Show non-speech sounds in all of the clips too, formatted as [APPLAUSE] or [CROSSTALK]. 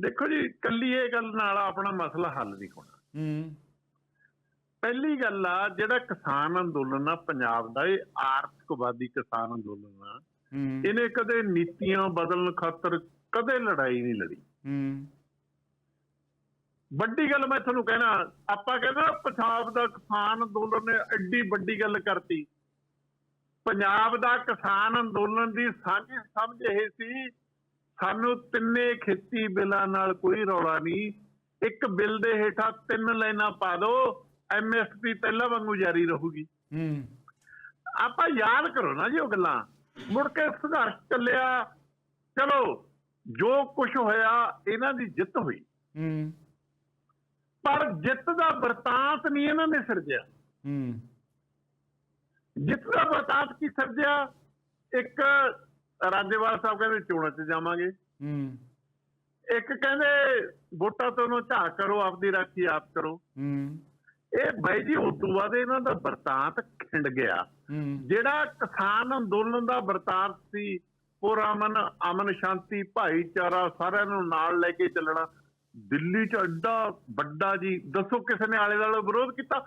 ਦੇਖੋ ਜੀ ਕੱਲੀ ਇਹ ਗੱਲ ਨਾਲ ਆਪਣਾ ਮਸਲਾ ਹੱਲ ਨਹੀਂ ਹੋਣਾ। ਹੂੰ। ਪਹਿਲੀ ਗੱਲ ਆ ਜਿਹੜਾ ਕਿਸਾਨ ਅੰਦੋਲਨ ਆ ਪੰਜਾਬ ਦਾ ਇਹ ਆਰਥਿਕਵਾਦੀ ਕਿਸਾਨ ਅੰਦੋਲਨ ਆ ਇਹਨੇ ਕਦੇ ਨੀਤੀਆਂ ਬਦਲਣ ਖਾਤਰ ਕਦੇ ਲੜਾਈ ਨਹੀਂ ਲੜੀ। ਹੂੰ। ਵੱਡੀ ਗੱਲ ਮੈਂ ਤੁਹਾਨੂੰ ਕਹਿਣਾ ਆਪਾਂ ਕਹਿੰਦਾ ਪੰਜਾਬ ਦਾ ਕਿਸਾਨ ਅੰਦੋਲਨ ਨੇ ਐਡੀ ਵੱਡੀ ਗੱਲ ਕਰਤੀ। ਪੰਜਾਬ ਦਾ ਕਿਸਾਨ ਅੰਦੋਲਨ ਦੀ ਸਾਂਝੀ ਸਮਝ ਇਹ ਸੀ ਸਾਨੂੰ ਤਿੰਨੇ ਖੇਤੀ ਬਿੱਲਾਂ ਨਾਲ ਕੋਈ ਰੌਲਾ ਨਹੀਂ। ਇੱਕ ਬਿੱਲ ਦੇ ਹੇਠਾਂ ਤਿੰਨ ਲਾਈਨਾਂ ਪਾ ਦਿਓ ਐਮਐਸਪੀ ਪਹਿਲਾਂ ਵਾਂਗੂ ਜਾਰੀ ਰਹੂਗੀ। ਹੂੰ। ਆਪਾਂ ਯਾਦ ਕਰੋ ਨਾ ਜੀ ਉਹ ਗੱਲਾਂ। ਮੁੜ ਕੇ ਸੰਘਰਸ਼ ਚੱਲਿਆ। ਚਲੋ ਜੋ ਕੁਝ ਹੋਇਆ ਇਹਨਾਂ ਦੀ ਜਿੱਤ ਹੋਈ। ਹੂੰ। ਪਰ ਜਿੱਤ ਦਾ ਵਰਤਾਂਤ ਨਹੀਂ ਇਹਨਾਂ ਨੇ ਸਿਰਜਿਆ। ਹੂੰ। ਜਿੱਤ ਦਾ ਵਰਤਾਂਤ ਕੀ ਸਿਰਜਿਆ? ਇੱਕ ਰਾਜੇਵਾਲ ਸਾਹਿਬ ਕਹਿੰਦੇ ਚੋਣਾਂ 'ਚ ਜਾਵਾਂਗੇ। ਹੂੰ। ਇੱਕ ਕਹਿੰਦੇ ਵੋਟਾਂ ਤੋਂ ਨੂੰ ਝਾਕ ਕਰੋ ਆਪਦੀ ਰਾਖੀ ਆਪ ਕਰੋ। ਹੂੰ। ਇਹ ਬਾਈ ਜੀ ਤੋਂ ਬਾਅਦ ਇਹਨਾਂ ਦਾ ਵਰਤਾਂਤ ਖਿੰਡ ਗਿਆ। ਜਿਹੜਾ ਕਿਸਾਨ ਅੰਦੋਲਨ ਦਾ ਵਰਤਾਂਤ ਸੀ ਪੁਰਾਮਨ ਅਮਨ ਸ਼ਾਂਤੀ ਭਾਈਚਾਰਾ ਸਾਰਿਆਂ ਨੂੰ ਨਾਲ ਲੈ ਕੇ ਚੱਲਣਾ। ਦਿੱਲੀ 'ਚ ਐਡਾ ਵੱਡਾ ਜੀ ਦੱਸੋ ਕਿਸੇ ਨੇ ਆਲੇ ਦੁਆਲੇ ਵਿਰੋਧ ਕੀਤਾ?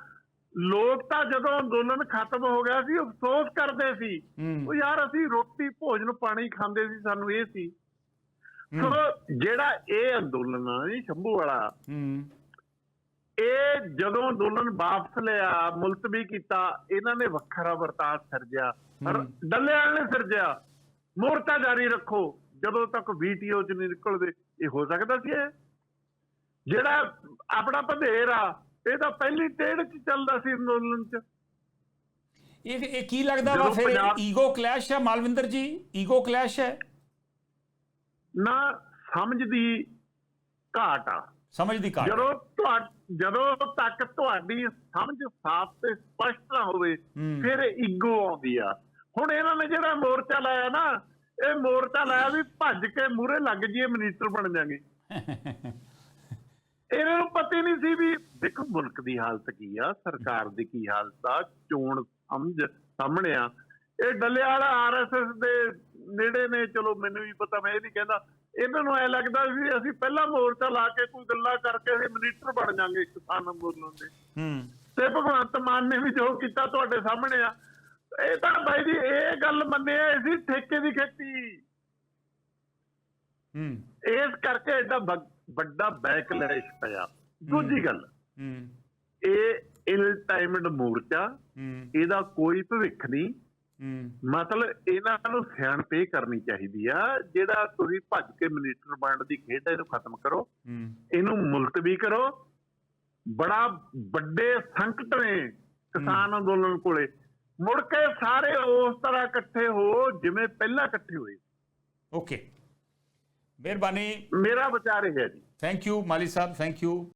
ਲੋਕ ਤਾਂ ਜਦੋਂ ਅੰਦੋਲਨ ਖਤਮ ਹੋ ਗਿਆ ਸੀ ਅਫਸੋਸ ਕਰਦੇ ਸੀ। ਉਹ ਯਾਰ ਅਸੀਂ ਰੋਟੀ ਭੋਜਨ ਪਾਣੀ ਖਾਂਦੇ ਸੀ ਸਾਨੂੰ ਇਹ ਸੀ। ਸੋ ਜਿਹੜਾ ਇਹ ਅੰਦੋਲਨ ਆ ਜੀ ਸ਼ੰਭੂ ਵਾਲਾ ਇਹ ਜਦੋਂ ਅੰਦੋਲਨ ਵਾਪਸ ਲਿਆ ਮੁਲਤਵੀ ਕੀਤਾ ਇਹਨਾਂ ਨੇ ਵੱਖਰਾ ਵਰਤਾਅ ਸਿਰਜਿਆ। ਪਰ ਹੂੰ। ਡੱਲੇ ਵਾਲੇ ਨੇ ਸਿਰਜਿਆ। ਮੋਰਚਾ ਜਾਰੀ ਰੱਖੋ। ਜਦੋਂ ਤੱਕ ਵੀਟੀਓ ਚ ਨਹੀਂ ਨਿਕਲਦੇ ਇਹ ਹੋ ਸਕਦਾ ਸੀ ਇਹ? ਜਿਹੜਾ ਆਪਣਾ ਭਦੇਰ ਆ ਇਹ ਤਾਂ ਪਹਿਲੀ ਟੇੜ ਚ ਚੱਲਦਾ ਸੀ ਅੰਦੋਲਨ ਚ। ਇਹ ਇਹ ਕੀ ਲੱਗਦਾ ਵਾ ਫਿਰ? ਈਗੋ ਕਲੈਸ਼ ਹੈ ਮਾਲਵਿੰਦਰ ਜੀ? ਈਗੋ ਕਲੈਸ਼ ਹੈ? ਨਾ ਸਮਝ ਦੀ ਘਾਟ ਆ। ਸਮਝ ਦੀ ਘਾਟ। ਜਦੋਂ ਜਦੋਂ ਤੱਕ ਤੁਹਾਡੀ ਸਮਝ ਸਾਫ਼ ਤੇ ਸਪਸ਼ਟ ਨਾ ਹੋਵੇ। ਫਿਰ ਈਗੋ ਆਉਂਦੀ ਆ। ਹੁਣ ਇਹਨਾਂ ਨੇ ਜਿਹੜਾ ਮੋਰਚਾ ਲਾਇਆ ਨਾ ਇਹ ਮੋਰਚਾ ਲਾਇਆ ਵੀ ਭੱਜ ਕੇ ਮੂਰੇ ਲੱਗ ਜੀਏ ਮਿਨਿਸਟਰ ਬਣ ਜਾਗੇ। [LAUGHS] ਇਹਨਾਂ ਨੂੰ ਪਤਾ ਨਹੀਂ ਸੀ ਵੀ ਦੇਖੋ ਮੁਲਕ ਦੀ ਹਾਲਤ ਕੀ ਆ ਸਰਕਾਰ ਦੀ ਕੀ ਹਾਲਤ ਆ ਚੋਣ ਸਮਝ ਸਾਹਮਣੇ ਆ। ਇਹ ਡੱਲੇ ਵਾਲਾ ਆਰਐਸਐਸ ਦੇ ਨੇੜੇ ਨੇ ਚਲੋ ਮੈਨੂੰ ਵੀ ਪਤਾ ਮੈਂ ਇਹ ਨਹੀਂ ਕਹਿੰਦਾ। ਇਹਨਾਂ ਨੂੰ ਐ ਲੱਗਦਾ ਵੀ ਅਸੀਂ ਪਹਿਲਾਂ ਮੋਰਚਾ ਲਾ ਕੇ ਕੋਈ ਗੱਲਾਂ ਕਰਕੇ ਅਸੀਂ ਮਿਨਿਸਟਰ ਬਣ ਜਾਾਂਗੇ ਕਿਸਾਨ ਅੰਦੋਲਨ ਦੇ। ਹੂੰ। ਤੇ ਭਗਵੰਤ ਮਾਨ ਨੇ ਵੀ ਜੋ ਕੀਤਾ ਤੁਹਾਡੇ ਸਾਹਮਣੇ ਆ। ਇਹ ਤਾਂ ਬਾਈ ਜੀ ਇਹ ਗੱਲ ਮੰਨਿਆ ਸੀ ਠੇਕੇ ਦੀ ਖੇਤੀ। ਹੂੰ। ਇਸ ਕਰਕੇ ਐਡਾ ਵੱਡਾ ਬੈਕਲੈਸ਼ ਪਿਆ ਦੂਜੀ ਗੱਲ ਹੂੰ। ਇਹ ਇਲ ਟਾਈਮਡ ਮੋਰਚਾ ਇਹਦਾ ਕੋਈ ਭਵਿੱਖ ਨਹੀਂ। ਹੂੰ। ਮਤਲਬ ਇਹਨਾਂ ਨੂੰ ਸਿਆਣਪ ਇਹ ਕਰਨੀ ਚਾਹੀਦੀ ਆ ਜਿਹੜਾ ਤੁਸੀਂ ਭੱਜ ਕੇ ਮਿਨਿਸਟਰ ਬਣਨ ਦੀ ਖੇਡ ਹੈ ਇਹਨੂੰ ਖਤਮ ਕਰੋ। ਹੂੰ। ਇਹਨੂੰ ਮੁਲਤਵੀ ਕਰੋ। ਬੜਾ ਵੱਡੇ ਸੰਕਟ ਨੇ ਕਿਸਾਨ ਅੰਦੋਲਨ ਕੋਲੇ। ਮੁੜ ਕੇ ਸਾਰੇ ਉਸ ਤਰ੍ਹਾਂ ਇਕੱਠੇ ਹੋ ਜਿਵੇਂ ਪਹਿਲਾਂ ਇਕੱਠੇ ਹੋਏ। ਓਕੇ। ਮਿਹਰਬਾਨੀ। ਮੇਰਾ ਵਿਚਾਰ ਇਹ ਹੈ ਜੀ। ਥੈਂਕ ਯੂ ਮਾਲੀ ਸਾਹਿਬ ਥੈਂਕ ਯੂ